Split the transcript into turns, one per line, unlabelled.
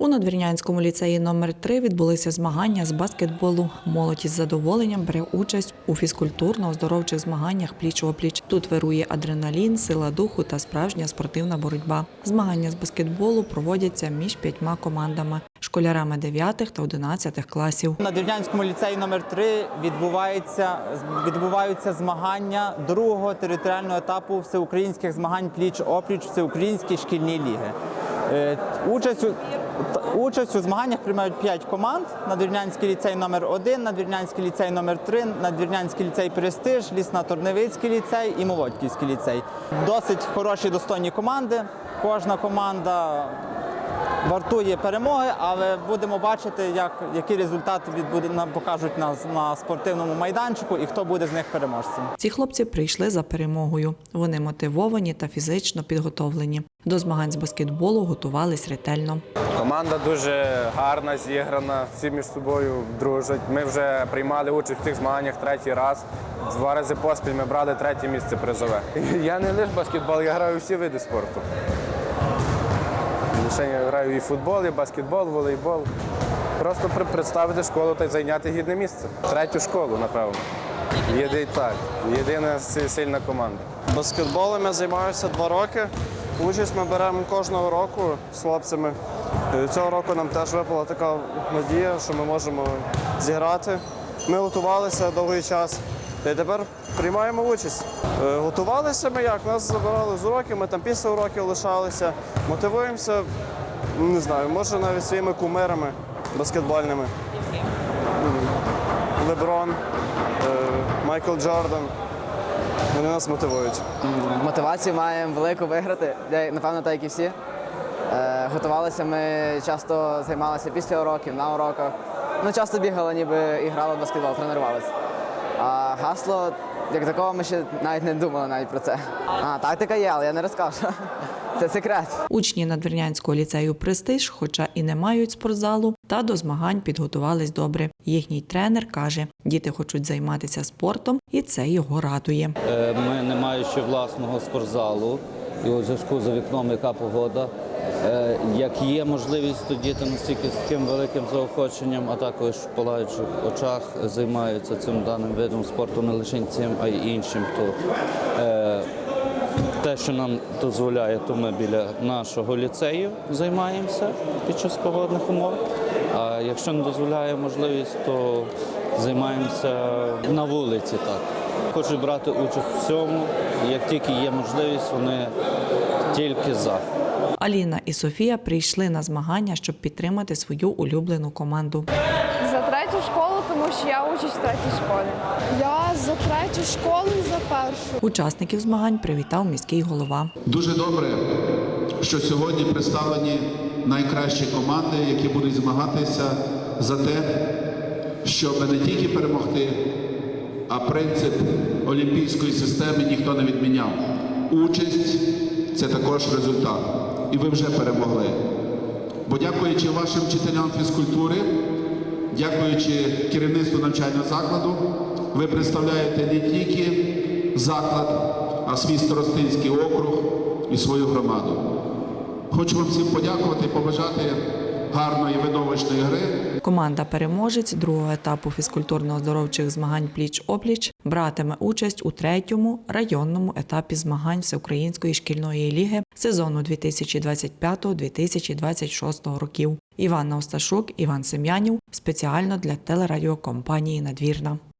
У Надвірнянському ліцеї номер 3 відбулися змагання з баскетболу. Молодь із задоволенням бере участь у фізкультурно-оздоровчих змаганнях пліч-опліч. Тут вирує адреналін, сила духу та справжня спортивна боротьба. Змагання з баскетболу проводяться між п'ятьма командами школярами 9 та 11 класів.
На Дернянському ліцеї номер 3 відбувається, відбуваються змагання другого територіального етапу всеукраїнських змагань пліч-опліч всеукраїнській шкільній ліги. Е, Участь участь у змаганнях приймають 5 команд: Надвірнянський ліцей номер 1 Надвірнянський ліцей номер 3 Надвірнянський ліцей Престиж, Лісно-Торневицький ліцей і Молодьківський ліцей. Досить хороші достойні команди. Кожна команда вартує перемоги, але будемо бачити, як, який результат відбуде, нам покажуть на, на спортивному майданчику і хто буде з них переможцем.
Ці хлопці прийшли за перемогою. Вони мотивовані та фізично підготовлені. До змагань з баскетболу готувались ретельно.
Команда дуже гарна, зіграна, всі між собою дружать. Ми вже приймали участь в цих змаганнях третій раз. Два рази поспіль ми брали третє місце призове. Я не лише баскетбол, я граю всі види спорту. Лише я граю і футбол, і баскетбол, волейбол. Просто представити школу та зайняти гідне місце. Третю школу, напевно. Єди, так, єдина сильна команда.
Баскетболом я займаюся два роки. Участь ми беремо кожного року з хлопцями. Цього року нам теж випала така надія, що ми можемо зіграти. Ми готувалися довгий час. Й тепер приймаємо участь. Е, Готувалися ми як? Нас забирали з уроків, ми там після уроків лишалися. Мотивуємося, не знаю, може навіть своїми кумирами баскетбольними. Леброн, е, Майкл Джордан. Вони нас мотивують.
Мотивацію маємо велику виграти, напевно, так як і всі. Е, готувалися ми часто займалися після уроків, на уроках. Ну, часто бігали, ніби і грали в баскетбол, тренувалися. А гасло, як такого, ми ще навіть не думали навіть про це. А, тактика є, але я не розкажу. Це секрет.
Учні Надвірнянського ліцею Престиж, хоча і не мають спортзалу, та до змагань підготувались добре. Їхній тренер каже, діти хочуть займатися спортом, і це його радує.
Е, Ми не маючи власного спортзалу, і у зв'язку за вікном, яка погода. е, Як є можливість, то діти настільки з таким великим заохоченням, а також в палаючих очах займаються цим даним видом спорту, не лише цим, а й іншим. То е, те, що нам дозволяє, то ми біля нашого ліцею займаємося під час погодних умов. А якщо не дозволяє можливість, то займаємося на вулиці. Так хочуть брати участь в цьому. Як тільки є можливість, вони тільки за.
Аліна і Софія прийшли на змагання, щоб підтримати свою улюблену команду.
За третю школу, тому що я учусь в третій школі.
Я за третю школу і за першу.
Учасників змагань привітав міський голова.
Дуже добре, що сьогодні представлені найкращі команди, які будуть змагатися за те, щоб не тільки перемогти, а принцип олімпійської системи ніхто не відміняв. Участь це також результат. І ви вже перемогли. Бо дякуючи вашим вчителям фізкультури, дякуючи керівництву навчального закладу, ви представляєте не тільки заклад, а свій старостинський округ і свою громаду. Хочу вам всім подякувати і побажати гарної видовищної гри.
Команда переможець другого етапу фізкультурно-оздоровчих змагань пліч-опліч братиме участь у третьому районному етапі змагань Всеукраїнської шкільної ліги сезону 2025-2026 років. Іван Осташук, Іван Сем'янів спеціально для телерадіокомпанії Надвірна.